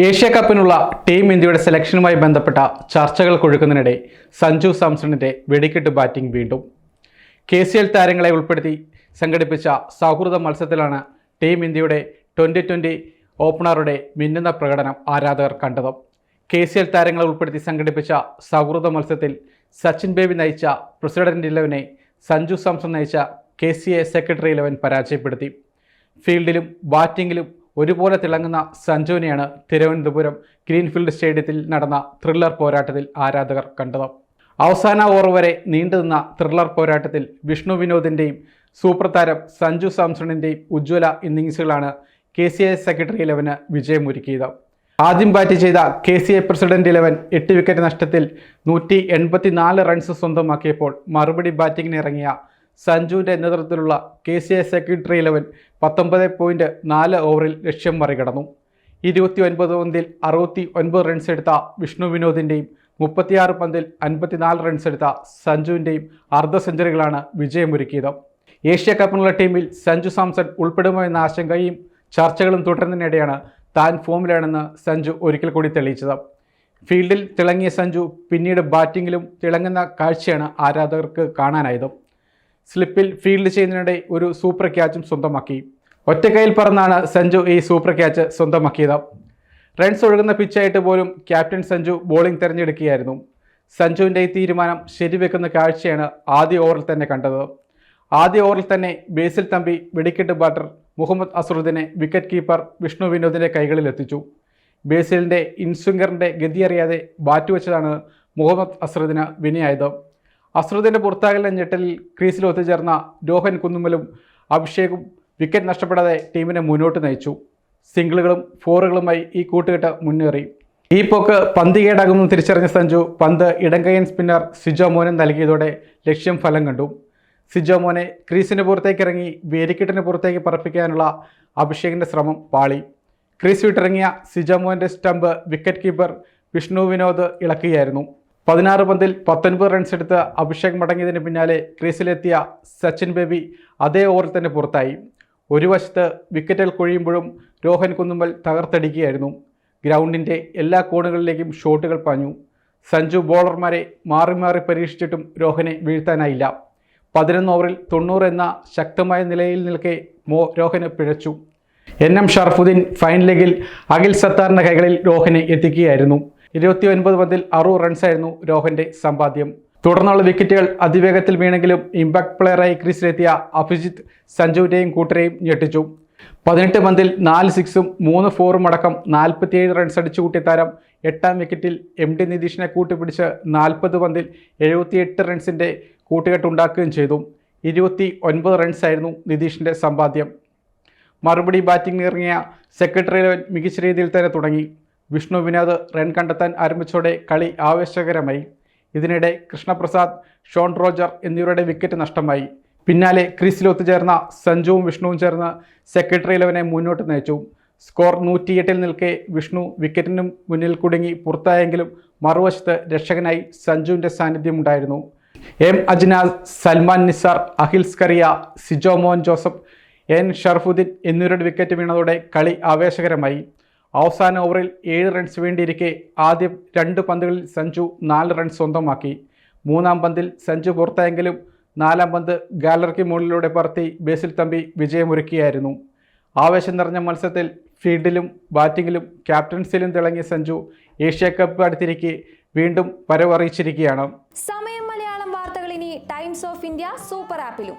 Asia കപ്പിനുള്ള team ഇന്ത്യയുടെ സെലക്ഷനുമായി ബന്ധപ്പെട്ട ചർച്ചകൾ കൊഴുക്കുന്നതിനിടെ സഞ്ജു സാംസണിന്റെ വെടിക്കെട്ട് ബാറ്റിംഗ് വീണ്ടും. കെ സി എൽ താരങ്ങളെ ഉൾപ്പെടുത്തി സംഘടിപ്പിച്ച സൗഹൃദ മത്സരത്തിലാണ് ടീം ഇന്ത്യയുടെ ട്വന്റി ട്വന്റി ഓപ്പണറുടെ മിന്നുന്ന പ്രകടനം ആരാധകർ കണ്ടത്. കെ സി എൽ താരങ്ങളെ ഉൾപ്പെടുത്തി സംഘടിപ്പിച്ച സൗഹൃദ മത്സരത്തിൽ സച്ചിൻ ബേബി നയിച്ച പ്രസിഡന്റ് ഇലവനെ സഞ്ജു സാംസൺ നയിച്ച K C A secretary eleven പരാജയപ്പെടുത്തി. ഫീൽഡിലും ബാറ്റിങ്ങിലും ഒരുപോലെ തിളങ്ങുന്ന സഞ്ജുവിനെയാണ് തിരുവനന്തപുരം ഗ്രീൻഫീൽഡ് സ്റ്റേഡിയത്തിൽ നടന്ന ത്രില്ലർ പോരാട്ടത്തിൽ ആരാധകർ കണ്ടത്. അവസാന ഓവർ വരെ നീണ്ടുനിന്ന ത്രില്ലർ പോരാട്ടത്തിൽ വിഷ്ണു വിനോദിന്റെയും സൂപ്പർ താരം സഞ്ജു സാംസണിന്റെയും ഉജ്ജ്വല ഇന്നിങ്സുകളാണ് കെ സി ഐ സെക്രട്ടറി ഇലവന് വിജയമൊരുക്കിയത്. ആദ്യം ബാറ്റ് ചെയ്ത K C I president eleven എട്ട് വിക്കറ്റ് നഷ്ടത്തിൽ നൂറ്റി എൺപത്തിനാല് റൺസ് സ്വന്തമാക്കിയപ്പോൾ മറുപടി ബാറ്റിങ്ങിന് ഇറങ്ങിയ സഞ്ജുവിന്റെ നേതൃത്വത്തിലുള്ള K C I secretary eleven പത്തൊമ്പത് പോയിന്റ് നാല് ഓവറിൽ ലക്ഷ്യം മറികടന്നു. ഇരുപത്തി ഒൻപത് പന്തിൽ അറുപത്തി ഒൻപത് റൺസ് എടുത്ത വിഷ്ണു വിനോദിന്റെയും മുപ്പത്തിയാറ് പന്തിൽ അൻപത്തിനാല് റൺസ് എടുത്ത സഞ്ജുവിന്റെയും അർദ്ധ സെഞ്ചുറികളാണ് വിജയമൊരുക്കിയത്. ഏഷ്യ കപ്പിനുള്ള ടീമിൽ സഞ്ജു സാംസൺ ഉൾപ്പെടുമോ എന്ന ആശങ്കയും ചർച്ചകളും തുടരുന്നതിനിടെയാണ് താൻ ഫോമിലാണെന്ന് സഞ്ജു ഒരിക്കൽ കൂടി തെളിയിച്ചത്. ഫീൽഡിൽ തിളങ്ങിയ സഞ്ജു പിന്നീട് ബാറ്റിങ്ങിലും തിളങ്ങുന്ന കാഴ്ചയാണ് ആരാധകർക്ക് കാണാനായത്. സ്ലിപ്പിൽ ഫീൽഡ് ചെയ്യുന്നതിനിടെ ഒരു സൂപ്പർ ക്യാച്ചും സ്വന്തമാക്കി. ഒറ്റക്കൈയിൽ പറന്നാണ് സഞ്ജു ഈ സൂപ്പർ ക്യാച്ച് സ്വന്തമാക്കിയത്. റൺസ് ഒഴുകുന്ന പിച്ചായിട്ട് പോലും ക്യാപ്റ്റൻ സഞ്ജു ബോളിംഗ് തിരഞ്ഞെടുക്കുകയായിരുന്നു. സഞ്ജുവിന്റെ ഈ തീരുമാനം ശരിവെക്കുന്ന കാഴ്ചയാണ് ആദ്യ ഓവറിൽ തന്നെ കണ്ടത്. ആദ്യ ഓവറിൽ തന്നെ ബേസിൽ തമ്പി വെടിക്കെട്ട് ബാറ്റർ മുഹമ്മദ് അസറുദ്ദീനെ വിക്കറ്റ് കീപ്പർ വിഷ്ണു വിനോദിന്റെ കൈകളിൽ എത്തിച്ചു. ബേസിലിന്റെ ഇൻസ്വിംഗറിന്റെ ഗതി അറിയാതെ ബാറ്റ് വെച്ചതാണ് മുഹമ്മദ് അസറുദ്ദീന് വിനയായത്. അസറുദ്ദീന്റെ പുറത്താകലിന്റെ ഞെട്ടലിൽ ക്രീസിൽ ഒത്തുചേർന്ന രോഹൻ കുന്നുമലും അഭിഷേകും വിക്കറ്റ് നഷ്ടപ്പെടാതെ ടീമിനെ മുന്നോട്ട് നയിച്ചു. സിംഗിളുകളും ഫോറുകളുമായി ഈ കൂട്ടുകെട്ട് മുന്നേറി. ഈ പോക്ക് പന്ത് കേടാകുമെന്ന് തിരിച്ചറിഞ്ഞ സഞ്ജു പന്ത് ഇടങ്കയൻ സ്പിന്നർ സിജോ മോനെ നൽകിയതോടെ ലക്ഷ്യം ഫലം കണ്ടു. സിജോ മോനെ ക്രീസിന് പുറത്തേക്ക് ഇറങ്ങി വേരിക്കെട്ടിന് പുറത്തേക്ക് പറപ്പിക്കാനുള്ള അഭിഷേകിന്റെ ശ്രമം പാളി. ക്രീസ് വിട്ടിറങ്ങിയ സിജോ മോന്റെ stump wicket keeper Vishnu Vinod ഇളക്കുകയായിരുന്നു. പതിനാറ് പന്തിൽ പത്തൊൻപത് റൺസ് എടുത്ത അഭിഷേക് മടങ്ങിയതിന് പിന്നാലെ ക്രീസിലെത്തിയ സച്ചിൻ ബേബി അതേ ഓവറിൽ തന്നെ പുറത്തായി. ഒരു വശത്ത് വിക്കറ്റുകൾ കൊഴിയുമ്പോഴും രോഹൻ കുന്നുമ്മൽ തകർത്തടിക്കുകയായിരുന്നു. ഗ്രൗണ്ടിന്റെ എല്ലാ കോണുകളിലേക്കും ഷോട്ടുകൾ പാഞ്ഞു. സഞ്ജു ബോളർമാരെ മാറി മാറി പരീക്ഷിച്ചിട്ടും രോഹനെ വീഴ്ത്താനായില്ല. പതിനൊന്ന് ഓവറിൽ തൊണ്ണൂറ് എന്ന ശക്തമായ നിലയിൽ നിൽക്കെ മോ രോഹന് പിഴച്ചു. എൻ എം ഷറഫുദ്ദീൻ ഫൈൻ ലെഗിൽ അഖിൽ സത്താറിന്റെ കൈകളിൽ രോഹനെ എത്തിക്കുകയായിരുന്നു. ഇരുപത്തി ഒൻപത് പന്തിൽ അറുപത് റൺസായിരുന്നു രോഹന്റെ സമ്പാദ്യം. തുടർന്നുള്ള വിക്കറ്റുകൾ അതിവേഗത്തിൽ വീണെങ്കിലും ഇമ്പാക്ട് പ്ലെയറായി ക്രീസിലെത്തിയ അഭിജിത്ത് സഞ്ജുവിന്റെയും കൂട്ടരെയും ഞെട്ടിച്ചു. പതിനെട്ട് പന്തിൽ നാല് സിക്സും മൂന്ന് ഫോറും അടക്കം നാൽപ്പത്തിയേഴ് റൺസ് അടിച്ചു കൂട്ടിയ താരം എട്ടാം വിക്കറ്റിൽ എം ഡി നിതീഷിനെ കൂട്ടുപിടിച്ച് നാൽപ്പത് പന്തിൽ എഴുപത്തിയെട്ട് റൺസിന്റെ കൂട്ടുകെട്ടുണ്ടാക്കുകയും ചെയ്തു. ഇരുപത്തി ഒൻപത് റൺസായിരുന്നു നിതീഷിന്റെ സമ്പാദ്യം. മറുപടി ബാറ്റിംഗ് ഇറങ്ങിയ സെക്രട്ടറി ലെവൻ മികച്ച രീതിയിൽ തന്നെ തുടങ്ങി. വിഷ്ണു വിനോദ് റൺ കണ്ടെത്താൻ ആരംഭിച്ചതോടെ കളി ആവേശകരമായി. ഇതിനിടെ കൃഷ്ണപ്രസാദ് ഷോൺ റോജർ എന്നിവരുടെ വിക്കറ്റ് നഷ്ടമായി. പിന്നാലെ ക്രീസിൽ ഒത്തുചേർന്ന സഞ്ജുവും വിഷ്ണുവും ചേർന്ന് സെക്രട്ടറി ഇലവനെ മുന്നോട്ട് നയിച്ചു. സ്കോർ നൂറ്റിയെട്ടിൽ നിൽക്കെ വിഷ്ണു വിക്കറ്റിനും മുന്നിൽ കുടുങ്ങി പുറത്തായെങ്കിലും മറുവശത്ത് രക്ഷകനായി സഞ്ജുവിന്റെ സാന്നിധ്യമുണ്ടായിരുന്നു എം അജ്നാസ് സൽമാൻ നിസാർ അഖിൽ സ്കറിയ സിജോ മോഹൻ ജോസഫ് എൻ ഷർഫുദ്ദീൻ എന്നിവരുടെ വിക്കറ്റ് വീണതോടെ കളി ആവേശകരമായി. അവസാന ഓവറിൽ ഏഴ് റൺസ് വേണ്ടിയിരിക്കെ ആദ്യം രണ്ട് പന്തുകളിൽ സഞ്ജു നാല് റൺസ് സ്വന്തമാക്കി. മൂന്നാം പന്തിൽ സഞ്ജു പുറത്തായെങ്കിലും നാലാം പന്ത് ഗാലറിക്ക് മുകളിലൂടെ പറത്തി ബേസിൽ തമ്പി വിജയമൊരുക്കിയായിരുന്നു. ആവേശം നിറഞ്ഞ മത്സരത്തിൽ ഫീൽഡിലും ബാറ്റിങ്ങിലും ക്യാപ്റ്റൻസിലും തിളങ്ങിയ സഞ്ജു ഏഷ്യ കപ്പ് അടുത്തിരിക്കെ വീണ്ടും വരവറിയിച്ചിരിക്കുകയാണ്. സമയം മലയാളം വാർത്തകൾ ഇനി ടൈംസ് ഓഫ് ഇന്ത്യ സൂപ്പർ ആപ്പിലും.